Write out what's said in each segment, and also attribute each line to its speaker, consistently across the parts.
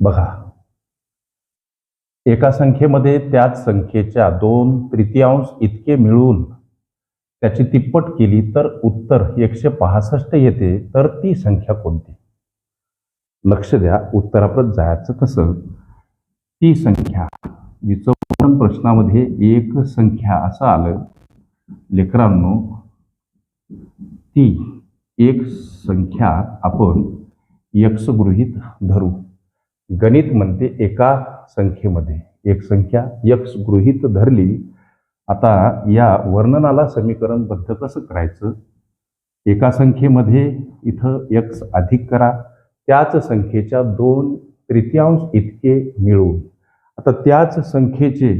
Speaker 1: बघा. एका संख्येमध्ये त्याच संख्येच्या दोन तृतीयांश इतके मिळून त्याची तिप्पट केली तर उत्तर एकशे पासष्ट येते तर ती संख्या कोणती? लक्ष द्या उत्तराप्रत जायचं कसं? ती संख्या जी पण प्रश्नामध्ये एक संख्या असं आलं लेकरांनो ती एक संख्या आपण यक्ष गृहीत धरू. गणित म्हणते एका संख्येमध्ये. एक संख्या यक्ष गृहीत धरली आता या वर्णनाला समीकरणबद्ध कसं करायचं? एका संख्येमध्ये इथं यक्ष अधिक करा त्याच संख्येच्या दोन तृतीयांश इतके मिळून आता त्याच संख्येचे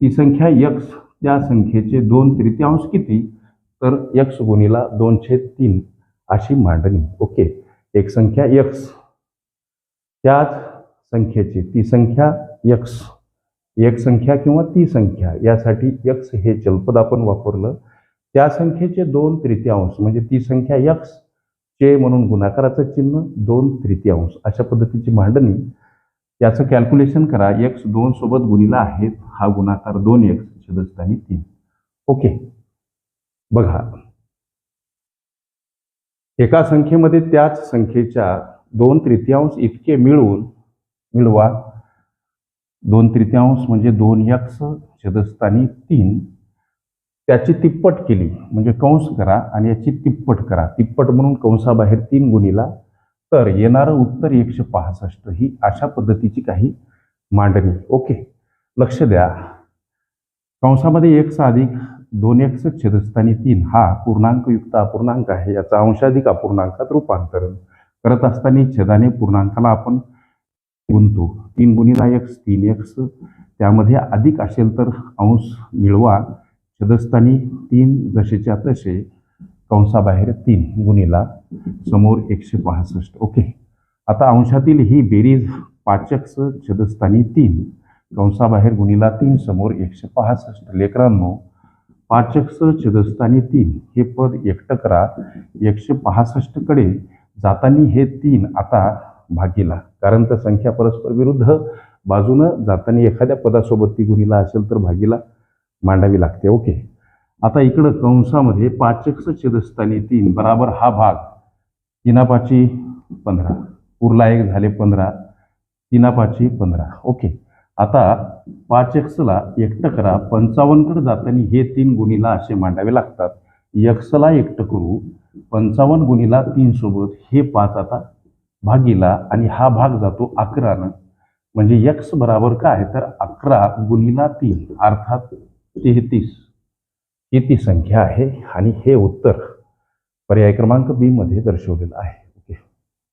Speaker 1: ती संख्या यक्ष त्या संख्येचे दोन तृतीयांश किती? तर यक्ष गुणीला दोनशे तीन अशी मांडणी. ओके. एक संख्या यक्ष त्याच संख्येची. ती संख्या यक्स एक संख्या किंवा ती संख्या यासाठी यक्ष हे जलपद आपण वापरलं. त्या संख्येचे दोन तृतीयांश म्हणजे ती संख्या यक्ष चे म्हणून गुणाकाराचं चिन्ह दोन तृतीयांश. अशा पद्धतीची मांडणी. याचं कॅल्क्युलेशन करा. यक्स दोन सोबत गुणीला आहेत हा गुणाकार दोन यक्स छेदस्थानी तीन. ओके. बघा. एका संख्येमध्ये त्याच संख्येच्या दोन तृतीयांश इतके मिळून मिळवा. दोन तृतीयांश म्हणजे दोन यक्ष छेदस्थानी तीन. त्याची तिप्पट केली म्हणजे कंस करा आणि याची तिप्पट करा. तिप्पट म्हणून कंसाबाहेर तीन गुणीला. तर येणारं उत्तर एकशे पासष्ट. ही अशा पद्धतीची काही मांडणी. ओके. लक्ष द्या. कंसामध्ये एक अधिक दोन एक्स छेदस्थानी तीन. हा पूर्णांकयुक्त अपूर्णांक आहे. याचा अंशाधिक अपूर्णांकात रूपांतरण. करत असताना छेदाने पूर्णांकाला आपण गुंतू. तीन गुणीला एक्स तीन एक्स त्यामध्ये अधिक असेल तर अंश मिळवा. छदस्थानी तीन जसेच्या तसे. कंसाबाहेर तीन गुणीला. समोर एकशे पासष्ट. ओके. आता अंशातील ही बेरीज पाचक्स छदस्थानी तीन. कंसाबाहेर गुणीला तीन समोर एकशे पासष्ट. लेकरांनो पाचक्स छदस्थानी तीन. हे पद एकटं करा. एकशे पासष्टकडे जाताना हे तीन. आता भागीला. कारण तर संख्या परस्पर विरुद्ध बाजूनं जाताना एखाद्या पदासोबत ती गुणीला असेल तर भागीला मांडावी लागते. ओके. आता इकडं कंसामध्ये पाचक्स छेदस्थानी तीन बराबर हा भाग. तिनापाची पंधरा. उरला एक झाले पंधरा. तिनापाची पंधरा. ओके. आता पाच एक्सला एकटं करा. पंचावन्नकडे जाताना हे तीन गुणीला असे मांडावे लागतात. यक्सला एकटं करू. पंचावन्न गुणीला तीन सोबत. हे पाच आता भागीला आणि हा भाग जातो अकरानं. म्हणजे यक्स बराबर काय तर अकरा गुणीला तीन अर्थात तेहतीस. ही ती संख्या आहे आणि हे उत्तर पर्याय क्रमांक बी मध्ये दर्शवलेलं आहे.